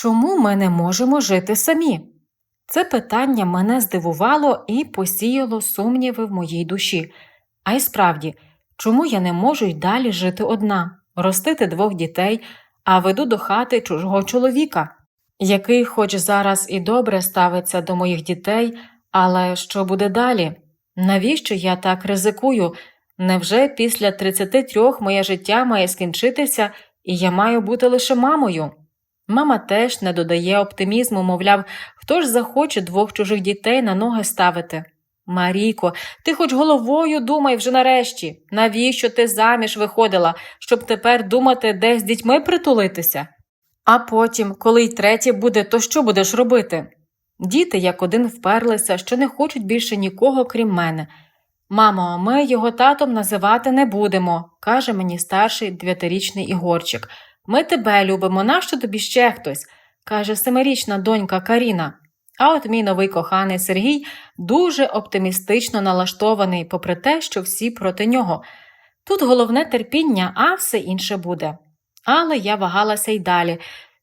Чому ми не можемо жити самі? Це питання мене здивувало і посіяло сумніви в моїй душі. А й справді, чому я не можу й далі жити одна, ростити двох дітей, а веду до хати чужого чоловіка, який, хоч зараз і добре ставиться до моїх дітей, але що буде далі? Навіщо я так ризикую? Невже після 33 моє життя має скінчитися, і я маю бути лише мамою? Мама теж не додає оптимізму, мовляв, хто ж захоче двох чужих дітей на ноги ставити. Марійко, ти хоч головою думай вже нарешті, навіщо ти заміж виходила, щоб тепер думати, де з дітьми притулитися? А потім, коли й третє буде, то що будеш робити? Діти як один вперлися, що не хочуть більше нікого, крім мене. Мамо, ми його татом називати не будемо, каже мені старший дев'ятирічний Ігорчик. Ми тебе любимо, нащо тобі ще хтось? каже семирічна донька Каріна. А от мій новий коханий Сергій дуже оптимістично налаштований, попри те, що всі проти нього. Тут головне терпіння, а все інше буде. Але я вагалася й далі.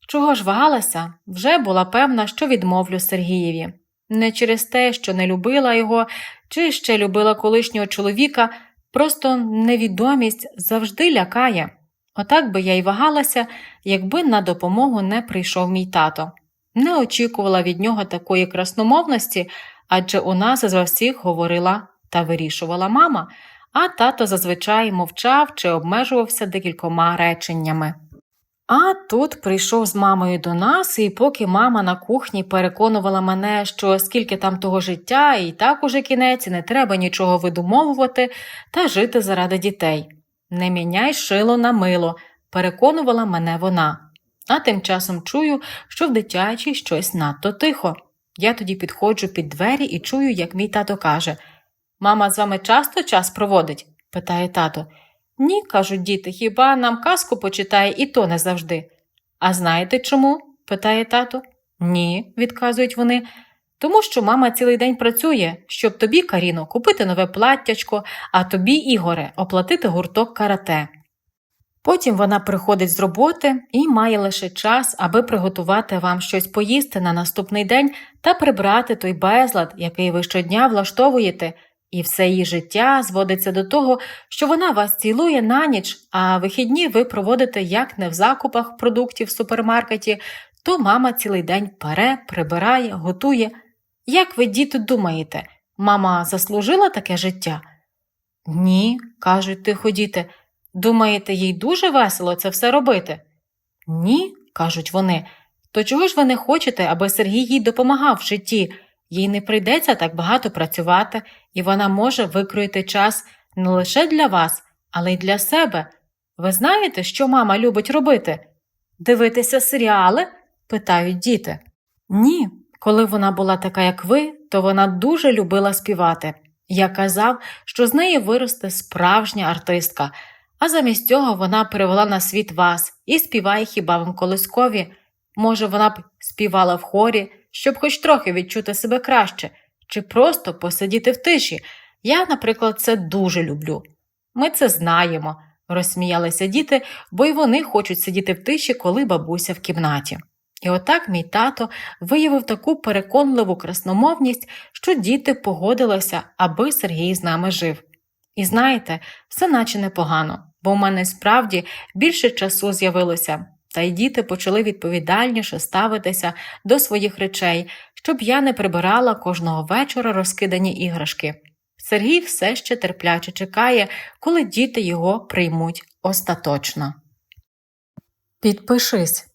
Чого ж вагалася? Вже була певна, що відмовлю Сергієві. Не через те, що не любила його, чи ще любила колишнього чоловіка, просто невідомість завжди лякає. Отак би я й вагалася, якби на допомогу не прийшов мій тато. Не очікувала від нього такої красномовності, адже у нас за всіх говорила та вирішувала мама, а тато зазвичай мовчав чи обмежувався декількома реченнями. А тут прийшов з мамою до нас, і поки мама на кухні переконувала мене, що скільки там того життя, і так уже кінець, і не треба нічого видумовувати та жити заради дітей. Не міняй шило на мило, переконувала мене вона. А тим часом чую, що в дитячій щось надто тихо. Я тоді підходжу під двері і чую, як мій тато каже Мама з вами часто час проводить? питає тато. Ні, кажуть діти, хіба нам казку почитає і то не завжди. А знаєте чому? питає тато. Ні, відказують вони. Тому що мама цілий день працює, щоб тобі, Каріно, купити нове платтячко, а тобі, Ігоре, оплатити гурток карате. Потім вона приходить з роботи і має лише час, аби приготувати вам щось поїсти на наступний день та прибрати той безлад, який ви щодня влаштовуєте, і все її життя зводиться до того, що вона вас цілує на ніч, а вихідні ви проводите як не в закупах продуктів в супермаркеті, то мама цілий день пере, прибирає, готує. Як ви, діти, думаєте, мама заслужила таке життя? Ні, кажуть тихо діти. Думаєте, їй дуже весело це все робити? Ні, кажуть вони. То чого ж ви не хочете, аби Сергій їй допомагав в житті? Їй не прийдеться так багато працювати, і вона може викроїти час не лише для вас, але й для себе. Ви знаєте, що мама любить робити? Дивитися серіали? питають діти. Ні, коли вона була така, як ви, то вона дуже любила співати. Я казав, що з неї виросте справжня артистка, а замість цього вона привела на світ вас і співає хіба вам колискові. Може, вона б співала в хорі, щоб хоч трохи відчути себе краще, чи просто посидіти в тиші. Я, наприклад, це дуже люблю. Ми це знаємо, розсміялися діти, бо й вони хочуть сидіти в тиші, коли бабуся в кімнаті. І отак мій тато виявив таку переконливу красномовність, що діти погодилися, аби Сергій з нами жив. І знаєте, все наче непогано, бо в мене справді більше часу з'явилося, та й діти почали відповідальніше ставитися до своїх речей, щоб я не прибирала кожного вечора розкидані іграшки. Сергій все ще терпляче чекає, коли діти його приймуть остаточно. Підпишись,